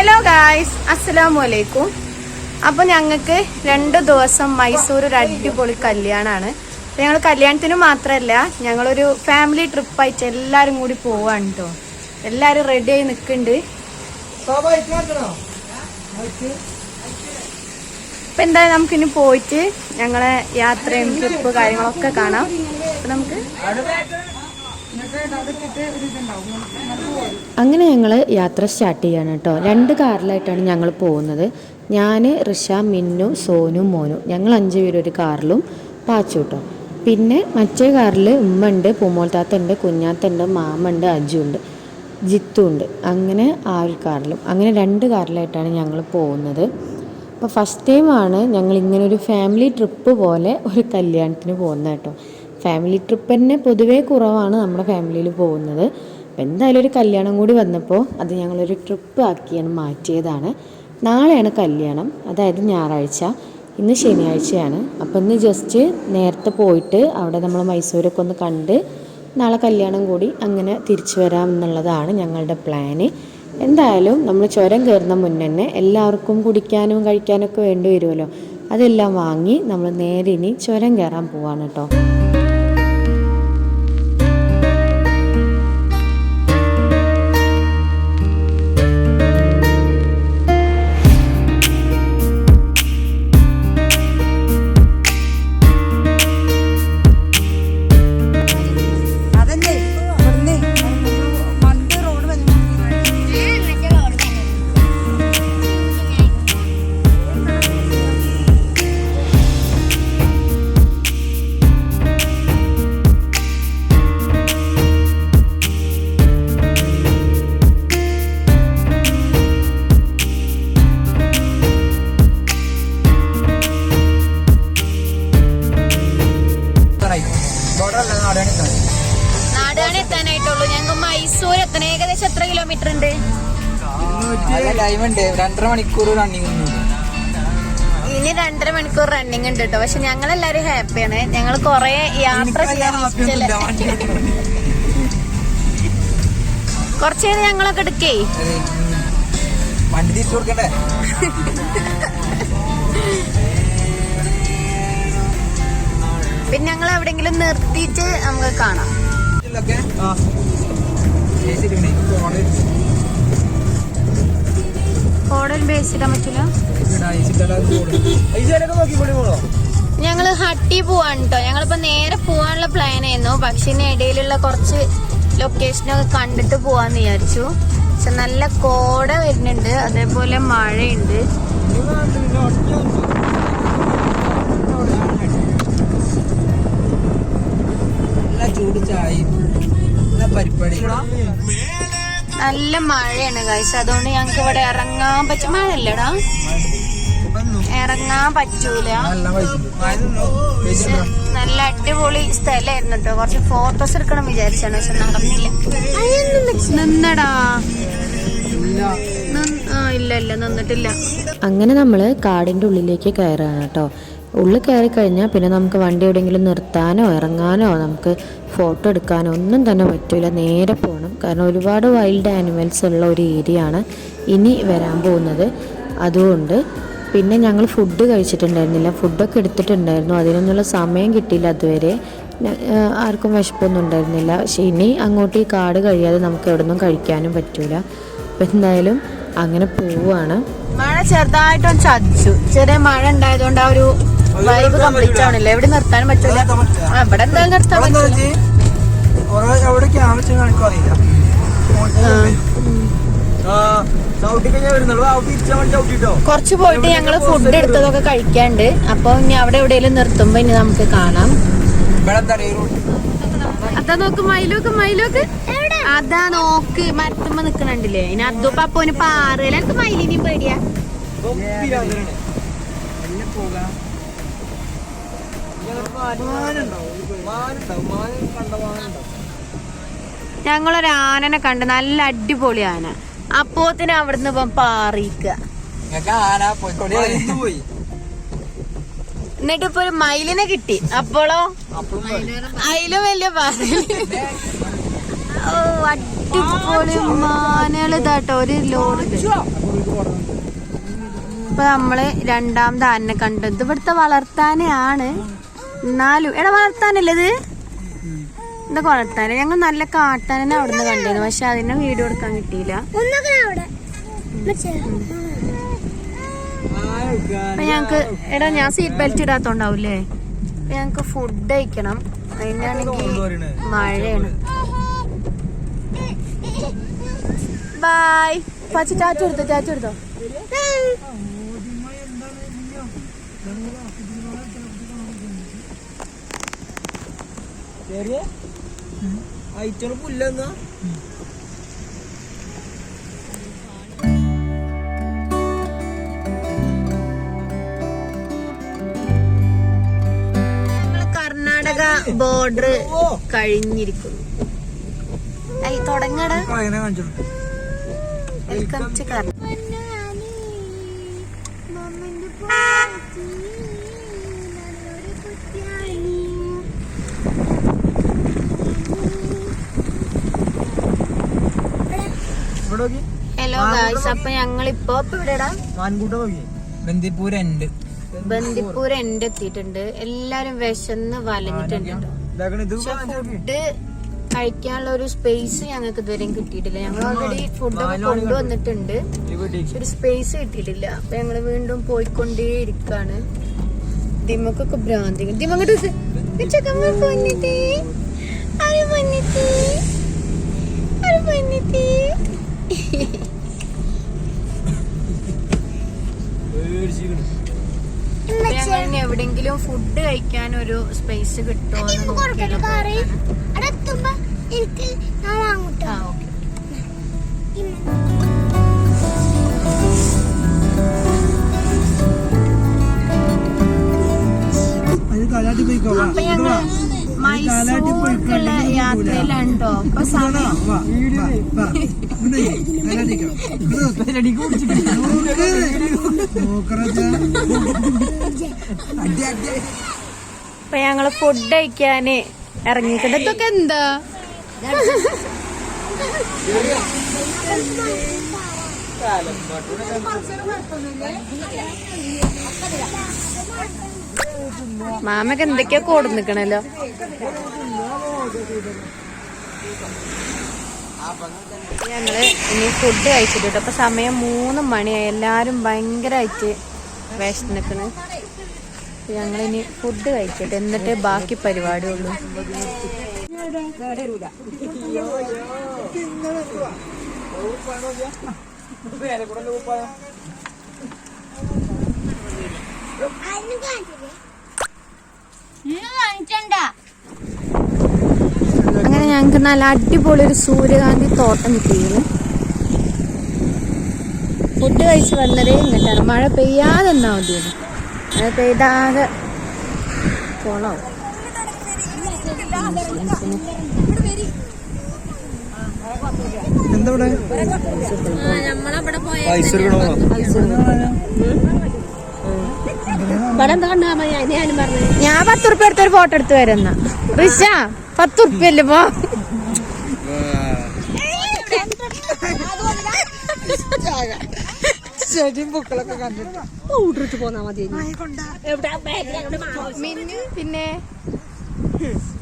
Hello guys അസ്സലാമു അലൈക്കും അപ്പൊ ഞങ്ങൾക്ക് രണ്ട് ദിവസം മൈസൂർ ഒരു അടിപൊളി കല്യാണമാണ് ഞങ്ങൾ കല്യാണത്തിന് മാത്രമല്ല ഞങ്ങളൊരു ഫാമിലി ട്രിപ്പായിട്ട് എല്ലാവരും കൂടി പോവാണ് കേട്ടോ എല്ലാരും റെഡി ആയി നിൽക്കുന്നുണ്ട് ഇപ്പൊ എന്തായാലും നമുക്കിനി പോയിട്ട് ഞങ്ങളെ യാത്രയും ട്രിപ്പ് കാര്യങ്ങളൊക്കെ കാണാം. അപ്പം നമുക്ക് അങ്ങനെ ഞങ്ങൾ യാത്ര സ്റ്റാർട്ട് ചെയ്യാണ് കേട്ടോ. രണ്ട് കാറിലായിട്ടാണ് ഞങ്ങൾ പോകുന്നത്. ഞാൻ ഋഷ മിന്നു സോനു മോനു. ഞങ്ങൾ അഞ്ച് പേരും ഒരു കാറിലും പാച്ചു കേട്ടോ. പിന്നെ മറ്റേ കാറിൽ ഉമ്മ ഉണ്ട് പൂമോൾത്താത്ത ഉണ്ട് കുഞ്ഞാത്തുണ്ട് മാമ ഉണ്ട് അജു ഉണ്ട് ജിത്തു ഉണ്ട് അങ്ങനെ ആ ഒരു കാറിലും. അങ്ങനെ രണ്ട് കാറിലായിട്ടാണ് ഞങ്ങൾ പോകുന്നത്. അപ്പോൾ ഫസ്റ്റ് ടൈമാണ് ഞങ്ങൾ ഇങ്ങനെ ഒരു ഫാമിലി ട്രിപ്പ് പോലെ ഒരു കല്യാണത്തിന് പോകുന്നത് കേട്ടോ. ഫാമിലി ട്രിപ്പ് തന്നെ പൊതുവേ കുറവാണ് നമ്മുടെ ഫാമിലിയിൽ പോകുന്നത്. അപ്പോൾ എന്തായാലും ഒരു കല്യാണം കൂടി വന്നപ്പോൾ അത് ഞങ്ങളൊരു ട്രിപ്പ് ആക്കിയാണ് മാറ്റിയതാണ്. നാളെയാണ് കല്യാണം അതായത് ഞായറാഴ്ച. ഇന്ന് ശനിയാഴ്ചയാണ്. അപ്പോൾ ഇന്ന് ജസ്റ്റ് നേരത്തെ പോയിട്ട് അവിടെ നമ്മൾ മൈസൂരൊക്കെ ഒന്ന് കണ്ട് നാളെ കല്യാണം കൂടി അങ്ങനെ തിരിച്ചു വരാം എന്നുള്ളതാണ് ഞങ്ങളുടെ പ്ലാന് എന്തായാലും നമ്മൾ ചുരം കയറുന്ന മുന്നേ തന്നെ എല്ലാവർക്കും കുടിക്കാനും കഴിക്കാനൊക്കെ വേണ്ടി വരുമല്ലോ. അതെല്ലാം വാങ്ങി നമ്മൾ നേരെ ഇനി ചുരം കയറാൻ പോവാണ് കേട്ടോ. രണ്ടര മണിക്കൂർ റണ്ണിങ് ഇനി രണ്ടര മണിക്കൂർ റണ്ണിങ് ഉണ്ട് കേട്ടോ പക്ഷെ ഞങ്ങൾ എല്ലാരും ഹാപ്പിയാണ് ഞങ്ങൾ കൊറേ യാത്ര ചെയ്യാൻ കുറച്ചു നേരം ഞങ്ങളൊക്കെ എടുക്കേ? വണ്ടി തിരിച്ചു കൊടുക്കണ്ടേ? പിന്നെ ഞങ്ങൾ എവിടെങ്കിലും നിർത്തിയിട്ട് നമുക്ക് കാണാം. നോക്കിക്കൂടി പോളോ? ഞങ്ങൾ ഹട്ടി പോവാണ് കേട്ടോ ഞങ്ങളിപ്പോ നേരെ പോവാനുള്ള പ്ലാൻ ആയിരുന്നു. പക്ഷെ ഇനി ഇടയിലുള്ള കുറച്ച് ലൊക്കേഷനൊക്കെ കണ്ടിട്ട് പോവാന്ന് വിചാരിച്ചു. പക്ഷെ നല്ല കോട വരുന്നുണ്ട്. അതേപോലെ മഴയുണ്ട്. നല്ല ചൂട് ചായയും നല്ല പരിപ്പടി നല്ല മഴയാണ് കാഴ്ച അതുകൊണ്ട് ഞങ്ങക്ക് ഇവിടെ ഇറങ്ങാൻ പറ്റും മഴയല്ലടാ. ഇറങ്ങാൻ പറ്റൂല. നല്ല. മഴ അടിപൊളി സ്ഥലമായിരുന്നു കേട്ടോ കുറച്ച് ഫോട്ടോസ് എടുക്കണം വിചാരിച്ചാണ് പക്ഷെ നടന്നില്ല. നിന്നടാ. ഇല്ല. ഇല്ല നിന്നിട്ടില്ല. അങ്ങനെ നമ്മൾ കാടിന്റെ ഉള്ളിലേക്ക് കയറാണ് കേട്ടോ ഉള്ളിൽ കയറി കഴിഞ്ഞാൽ പിന്നെ നമുക്ക് വണ്ടി എവിടെയെങ്കിലും നിർത്താനോ ഇറങ്ങാനോ നമുക്ക് ഫോട്ടോ എടുക്കാനോ ഒന്നും തന്നെ പറ്റില്ല നേരെ പോകണം കാരണം ഒരുപാട് വൈൽഡ് ആനിമൽസ് ഉള്ള ഒരു ഏരിയ ആണ് ഇനി വരാൻ പോകുന്നത്. അതുകൊണ്ട് പിന്നെ ഞങ്ങൾ ഫുഡ് കഴിച്ചിട്ടുണ്ടായിരുന്നില്ല. ഫുഡൊക്കെ എടുത്തിട്ടുണ്ടായിരുന്നു. അതിനൊന്നുള്ള സമയം കിട്ടിയില്ല അതുവരെ. ആർക്കും വിശപ്പൊന്നും ഉണ്ടായിരുന്നില്ല. പക്ഷെ ഇനി അങ്ങോട്ട് ഈ കാട് കഴിയാതെ നമുക്ക് എവിടെ നിന്നും കഴിക്കാനും പറ്റൂല. അപ്പം എന്തായാലും അങ്ങനെ പോവാണ്. മഴ ചെറുതായിട്ടൊന്ന് ചതിച്ചു. ചെറിയ മഴ ഉണ്ടായതുകൊണ്ട് ആ ഒരു വൈബ് കംപ്ലീറ്റ് ആവണില്ല. എവിടെ നിർത്താനും പറ്റില്ല ആ, ഇവിടെ എന്തായാലും നിർത്താൻ കുറച്ച് പോയിട്ട് ഞങ്ങൾ ഫുഡ് എടുത്തതൊക്കെ കഴിക്കാണ്ട്. അപ്പൊ ഇനി അവിടെ എവിടെയെങ്കിലും നിർത്തുമ്പോ ഇനി നമുക്ക് കാണാം. അതാ നോക്ക് മയിലോക്ക് മയിലോക്ക് അതാ നോക്ക് മരത്തുമ്പോ നിക്കണണ്ടില്ലേ. ഇനി അതും പപ്പോന് പാറയില്ല എനിക്ക് മയിലിനെയും പേടിയാ. ഞങ്ങളൊരു ആനനെ കണ്ട് നല്ല അടിപൊളി ആന. അപ്പോത്തിന് അവിടുന്ന് ഇപ്പം പാറിയിക്ക. പോയി. എന്നിട്ട് ഇപ്പൊ ഒരു മയിലിനെ കിട്ടി. അപ്പോളോ? അതിലും വലിയ പാറ ഓ അടിപൊളി മാനകൾ ഇതാട്ടോ. ഒരു ലോഡ്. ഇപ്പൊ നമ്മൾ രണ്ടാമത് ആനെ കണ്ടു. ഇത് ഇവിടുത്തെ വളർത്താനാണ്. എന്നാലും എടാ വളർത്താനല്ലേ ഇത് ഇതൊക്കെ വളർത്താനെ? ഞങ്ങൾ നല്ല കാട്ടാനെ അവിടുന്ന് കണ്ടിരുന്നു പക്ഷെ അതിനെ വീഡിയോ എടുക്കാൻ കിട്ടിയില്ല. അപ്പൊ ഞങ്ങക്ക് എടാ ഞാൻ സീറ്റ് ബെൽറ്റ് ഇടാത്തോണ്ടാവൂലേ അപ്പൊ ഞങ്ങക്ക് ഫുഡ് കഴിക്കണം. അതിനാണെങ്കിൽ മഴയാണ്. ബായ് പച്ച ചാച്ചു എടുത്തോ ചാച്ചു എടുത്തോ അയച്ചോൾ പുല്ലെന്നാ കർണാടക ബോർഡർ കഴിഞ്ഞിരിക്കുന്നു. ഐ തുടങ്ങട. Welcome to Karnataka hello guys അപ്പൊ ഞങ്ങളിപ്പോ മാൻകൂട്ട നോക്കി ബന്ദിപ്പൂർ എൻഡ് ബന്ദിപ്പൂർ എൻഡ് എത്തിയിട്ടുണ്ട്. എല്ലാരും വിശന്ന് വലഞ്ഞിട്ടുണ്ട്. പക്ഷെ ഫുഡ് കഴിക്കാനുള്ള ഒരു സ്പേസ് ഞങ്ങൾക്ക് ഇതുവരെയും കിട്ടിയിട്ടില്ല. ഞങ്ങൾ ഓൾറെഡി ഫുഡ് കൊണ്ടുവന്നിട്ടുണ്ട്. ഒരു സ്പേസ് കിട്ടിയിട്ടില്ല. അപ്പൊ ഞങ്ങൾ വീണ്ടും പോയിക്കൊണ്ടേ ഇരിക്കാണ്. ദിമക്കൊക്കെ ഭ്രാന്തി. ദിമങ്ങോട്ട് ചെക്കന്മാർ എവിടെങ്കിലും ഫുഡ് കഴിക്കാൻ ഒരു സ്പേസ് കിട്ടുമോ എനിക്ക് ഞാൻ വാങ്ങൂട്ടോ മൈസൂർക്കുള്ള യാത്രയിലാണ് കേട്ടോ അപ്പൊ സമയം. അപ്പൊ ഞങ്ങൾ ഫുഡ് കഴിക്കാന് ഇറങ്ങിയിട്ടുണ്ട്. ഇതൊക്കെ എന്താ? മാമക്ക് എന്തൊക്കെയാ കോട് നിക്കണല്ലോ ഞങ്ങൾ ഇനി ഫുഡ് കഴിച്ചിട്ട് കേട്ടോ. അപ്പൊ സമയം മൂന്ന് മണിയായി. എല്ലാരും ഭയങ്കരമായിട്ട് വിശന്നിക്കണ് ഞങ്ങളിനി ഫുഡ് കഴിക്കട്ടെ എന്നിട്ട് ബാക്കി പരിപാടി ഉള്ളൂ മേലെ കൂടെ അങ്ങനെ ഞങ്ങൾക്ക് നല്ല അടിപൊളി ഒരു സൂര്യകാന്തി തോട്ടം കിട്ടിയിരുന്നു. ഫുഡ് കഴിച്ച് വന്നതേ ഇങ്ങോട്ടാണ് മഴ പെയ്യാതെ എന്നാ മതി മഴ പെയ്താതെ പോണോ എന്താ ഇവിടെ? ഞാൻ പത്ത് ഉറുപ്പ്യ എടുത്തൊരു ഫോട്ടോ എടുത്ത് വരുന്ന. റിഷ പത്ത് ഉറുപ്പല്ലേ അല്ലേ പോ? ചെടിയും പൂക്കളൊക്കെ കണ്ടിട്ട്. മിന്നു പിന്നെ? പൂന്ന്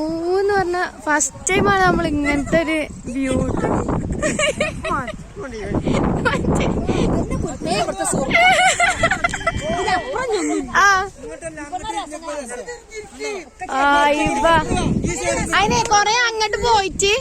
പറഞ്ഞ ഫസ്റ്റ് ടൈമാണ് നമ്മൾ ഇങ്ങനത്തെ ഒരു വ്യൂ അതിനെ കൊറേ അങ്ങോട്ട് പോയിട്ട്.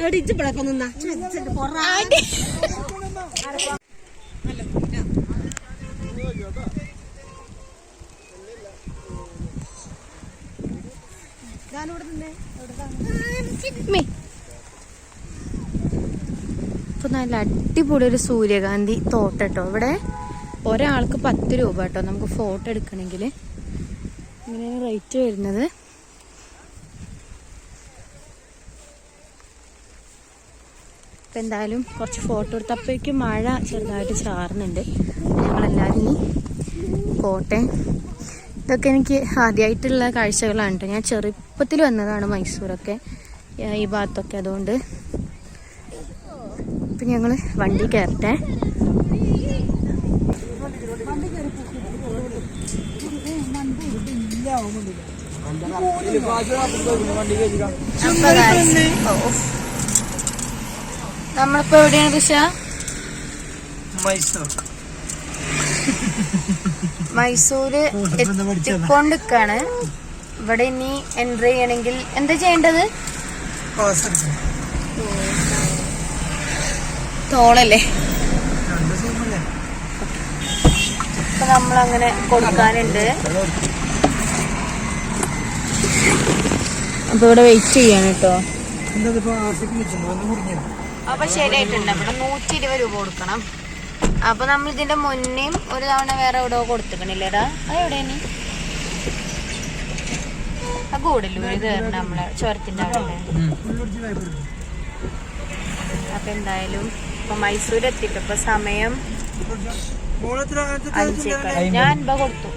ഇപ്പൊ നല്ല അടിപൊളി ഒരു സൂര്യകാന്തി തോട്ടട്ടോ. ഇവിടെ ഒരാൾക്ക് പത്ത് രൂപ കേട്ടോ. നമുക്ക് ഫോട്ടോ എടുക്കണമെങ്കിൽ. ഇങ്ങനെയാണ് റേറ്റ് വരുന്നത്. ഇപ്പൊ എന്തായാലും കുറച്ച് ഫോട്ടോ എടുത്തപ്പോഴേക്കും മഴ ചെറുതായിട്ട് ചാറുന്നുണ്ട്. ഞങ്ങളെല്ലാവരും കോട്ടയം ഇതൊക്കെ എനിക്ക് ആദ്യമായിട്ടുള്ള കാഴ്ചകളാണ് കേട്ടോ. ഞാൻ ചെറുപ്പത്തിൽ വന്നതാണ് മൈസൂരൊക്കെ. ഈ ഭാഗത്തൊക്കെ അതുകൊണ്ട്. ഇപ്പം ഞങ്ങൾ വണ്ടി കയറട്ടെ. നമ്മളിപ്പോ എവിടെയാണ് ദിശ മൈസൂർ. മൈസൂര് എത്തിക്കൊണ്ടിരിക്കാണ്. ഇവിടെ ഇനി എൻട്രി ചെയ്യണമെങ്കിൽ എന്താ ചെയ്യേണ്ടത്? തോളല്ലേ? ഇപ്പൊ നമ്മൾ അങ്ങനെ കൊടുക്കാനുണ്ട്. അപ്പൊ ഇവിടെ വെയിറ്റ് ചെയ്യാണ് കേട്ടോ അപ്പൊ ശരിയായിട്ടുണ്ട്. ഇവിടെ നൂറ്റി ഇരുപത് രൂപ കൊടുക്കണം. അപ്പൊ നമ്മൾ ഇതിന്റെ മുന്നേയും ഒരു തവണ വേറെ എവിടെ കൊടുത്തിക്കണില്ലേടാ? അത് ആ കൂടല്ലൂര് കയറണം നമ്മളെ ചുരത്തിന്റെ അവിടെ. അപ്പൊ എന്തായാലും ഇപ്പൊ മൈസൂർ എത്തിയിട്ട് ഇപ്പൊ സമയം ഞാൻ അൻപത് കൊടുത്തു.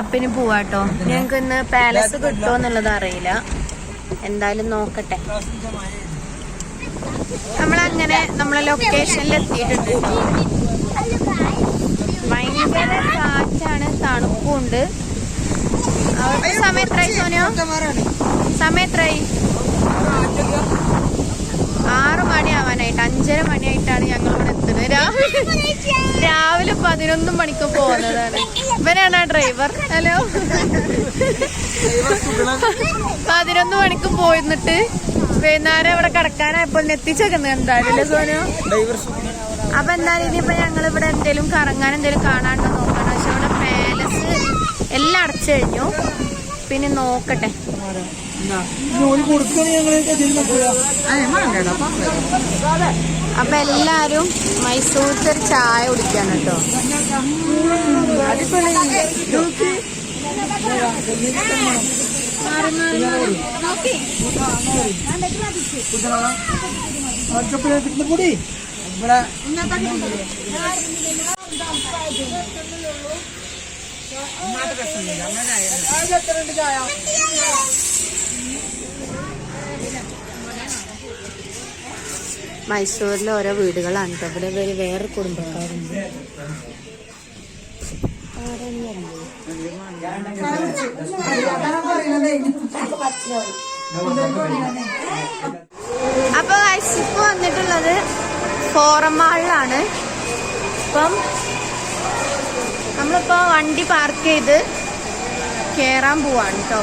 അപ്പൊ ഇനി പോവാട്ടോ. ഞങ്ങക്ക് ഇന്ന് പാലസ് കിട്ടുമോ എന്നുള്ളത് അറിയില്ല. എന്തായാലും നോക്കട്ടെ. നമ്മളങ്ങനെ നമ്മളെ ലൊക്കേഷനിൽ എത്തിയിട്ടുണ്ട്. ട്ടോ. ഭയങ്കര കാറ്റാണ് തണുപ്പുണ്ട് അവർക്ക് സമയം എത്രയായി സോനിയോ? സമയം എത്രയായി ആറ് മണിയാവാനായിട്ട് അഞ്ചര മണിയായിട്ടാണ് ഞങ്ങൾ ഇവിടെ എത്തുന്നത്. രാവിലെ രാവിലെ പതിനൊന്ന് മണിക്ക് പോകുന്നതാണ്. ഇവനാണ് ഡ്രൈവർ. ഹലോ. പതിനൊന്ന് മണിക്ക് പോയിരുന്നിട്ട് വൈകുന്നേരം ഇവിടെ കിടക്കാനായപ്പോൾ എത്തിച്ചേക്കുന്നത് എന്തായാലും സോനു? അപ്പൊ എന്തായാലും ഇനിയിപ്പോ ഞങ്ങൾ ഇവിടെ എന്തേലും കറങ്ങാൻ എന്തേലും കാണാണ്ട് നോക്കണം. പക്ഷെ ഇവിടെ പാലസ് എല്ലാം അടച്ചു കഴിഞ്ഞു. പിന്നെ നോക്കട്ടെ. അപ്പൊ എല്ലാരും മൈസൂരത്തെ ഒരു ചായ കുടിക്കാൻ കേട്ടോ. കൂടി മൈസൂരിലെ ഓരോ വീടുകളാണ്. ഇവർ വേറെ കുടുംബക്കാരുണ്ട്. അപ്പൊ ഇപ്പൊ വന്നിട്ടുള്ളത് ഫോറം മാളിലാണ് ഇപ്പം നമ്മളിപ്പോ വണ്ടി പാർക്ക് ചെയ്ത് കേറാൻ പോവാണ് കേട്ടോ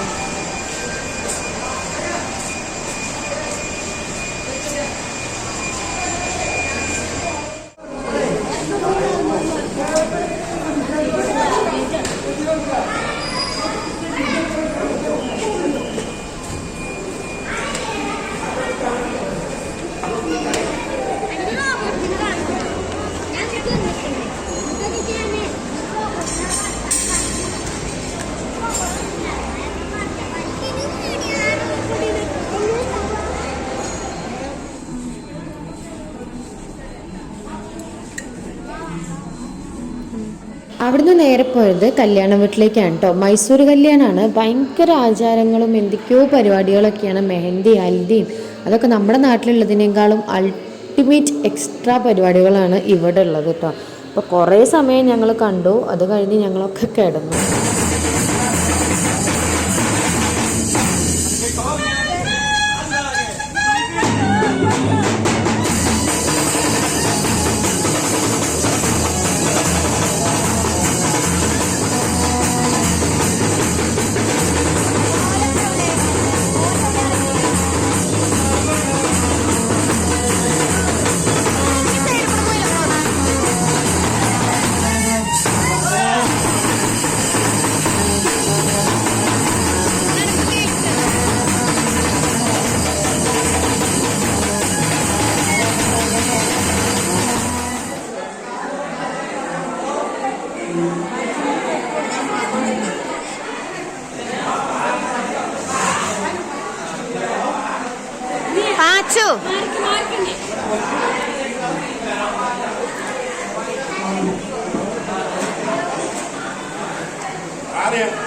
അവിടുന്ന് നേരെ പോയത് കല്യാണ വീട്ടിലേക്കാണ് കേട്ടോ മൈസൂർ കല്യാണമാണ് ഭയങ്കര ആചാരങ്ങളും എന്തൊക്കെയോ പരിപാടികളൊക്കെയാണ് മെഹന്തി ഹൽദിയും അതൊക്കെ നമ്മുടെ നാട്ടിലുള്ളതിനേക്കാളും അൾട്ടിമേറ്റ് എക്സ്ട്രാ പരിപാടികളാണ് ഇവിടെ ഉള്ളത് കേട്ടോ അപ്പോൾ കുറേ സമയം ഞങ്ങൾ കണ്ടു. അത് കഴിഞ്ഞ് ഞങ്ങളൊക്കെ കിടന്നു. પાંચ Aria.